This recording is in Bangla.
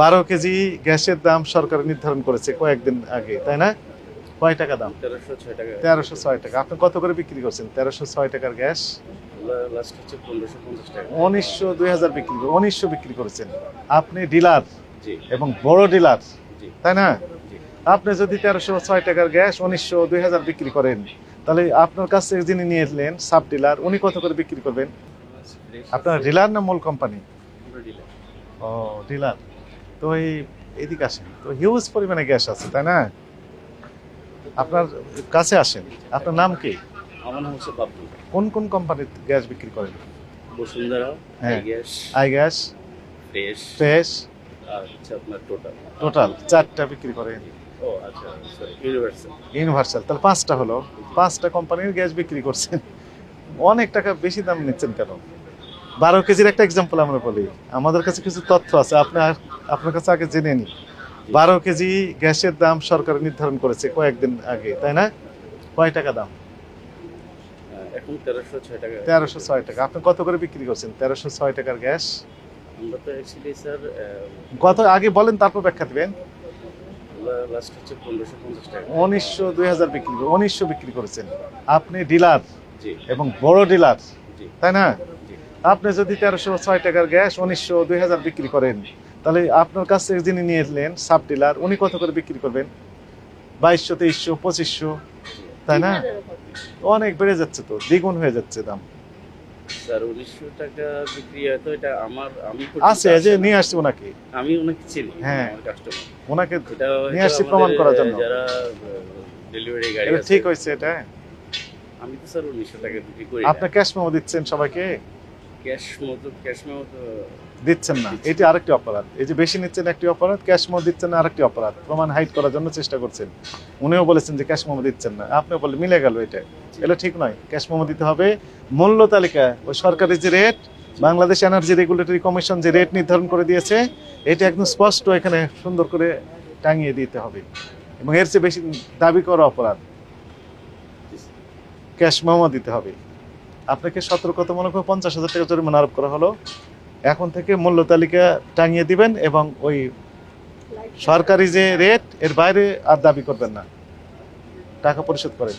বারো কেজি গ্যাসের দাম সরকার নির্ধারণ করেছে কয়েকদিন আগে তাই না? কয় টাকা দাম? তেরোশো ছয় টাকা। তেরোশো ছয় টাকা। আপনি কত করে বিক্রি করছেন? তেরোশো ছয় টাকার গ্যাস? উনিশশো দুই হাজার বিক্রি উনিশশো বিক্রি করেছেন। আপনি ডিলার এবং বড় ডিলার তাই না? আপনি যদি তেরোশো ছয় টাকার গ্যাস উনিশশো দুই হাজার বিক্রি করেন তাহলে আপনার কাছ থেকে যিনি নিয়ে এলেন সাব ডিলার উনি কত করে বিক্রি করবেন? আপনার ডিলার না মূল কোম্পানি? ও ডিলার। তো এই এদিকে আসেন। তো হিউজ পরিমাণে গ্যাস আছে তাই না? আপনার কাছে আসেন। আপনার নাম কি? আমার নাম হচ্ছে বাবু কোন কোন কোম্পানির গ্যাস বিক্রি করেন? বসুন্ধরা হ্যাঁ। Gas I gas fresh fresh আর আপনার টোটাল টোটাল চারটা বিক্রি করেন। ও আচ্ছা ইউনিভার্সাল ইউনিভার্সাল তাহলে পাঁচটা হলো। পাঁচটা কোম্পানির গ্যাস বিক্রি করছেন। অনেক টাকা বেশি দাম নিচ্ছেন কেন? বারো কেজির একটা এক্সাম্পল আমরা বলি। আমাদের কাছে কিছু তথ্য আছে। আপনার আপনার কাছে আগে জেনে নি বারো কেজি গ্যাসের দাম সরকার নির্ধারণ করেছে কয়েকদিন আগে তাই না? কয় টাকা দাম? এখন তেরোশো ছয় টাকা। তেরোশো ছয় টাকা। আপনি কত করে বিক্রি করছেন? তেরোশো ছয় টাকার গ্যাস? আমরা তো অ্যাকচুয়ালি স্যার কত? আগে বলেন তারপর ব্যাখ্যা দিবেন। লাস্ট হচ্ছে পনেরোশো পঞ্চাশ টাকা। উনিশশো দুই হাজার বিক্রি উনিশশো বিক্রি করেছেন। আপনি ডিলার এবং বড় ডিলার তাই না? আপনি যদি তেরোশো ছয় টাকার গ্যাস উনিশশো দুই হাজার বিক্রি করেন তাহলে আপনার কাছ থেকে যিনি নিয়ে এলেন সাব ডিলার উনি কত করে বিক্রি করবেন? বাইশশো তেইশশো পঁচিশশো তাই না? অনেক বেড়ে যাচ্ছে তো দ্বিগুণ হয়ে যাচ্ছে দাম। স্যার উনিশশো টাকা বিক্রি হয় তো এটা আমার আমি আছে যে নিয়ে আসছে ওনাকে। আমি ওনাকে চিনি হ্যাঁ। কাস্টমার ওনাকে নিয়ে আসছি প্রমাণ আমাদের, করার জন্য। যারা ডেলিভারি গাড়ি ঠিক হয়েছে এটা? আমি তো স্যার উনিশশো টাকা বিক্রি করি আপনি ক্যাশ মেমো দিচ্ছেন সবাইকে? ক্যাশ মতো ক্যাশ মতো দিচ্ছেন না। এটি আরেকটি অপরাধ। এই যে বেশি নিচ্ছেন একটি অপরাধ ক্যাশ মেমো দিচ্ছেন না আরেকটি অপরাধ। প্রমাণ হাইড করার জন্য চেষ্টা করছেন। উনিও বলেছেন যে ক্যাশ মেমো দিচ্ছেন না। আপনিও বলে মিলে গেল এটা। এটা ঠিক নয়। ক্যাশ মেমো দিতে হবে। মূল্য তালিকা ওই সরকারি যে rate Bangladesh energy regulatory commission যে রেট নির্ধারণ করে দিয়েছে এটা একদম স্পষ্ট এখানে সুন্দর করে টাঙিয়ে দিতে হবে। এবং এর চেয়ে বেশি দাবি করা অপরাধ। ক্যাশ মেমো দিতে হবে। আপনাকে সতর্কতামূলক পঞ্চাশ হাজার টাকা জরিমানা আরোপ করা হলো। এখন থেকে মূল্য তালিকা টাঙিয়ে দিবেন এবং ওই সরকারি যে রেট, এর বাইরে আর দাবি করবেন না। টাকা পরিশোধ করেন।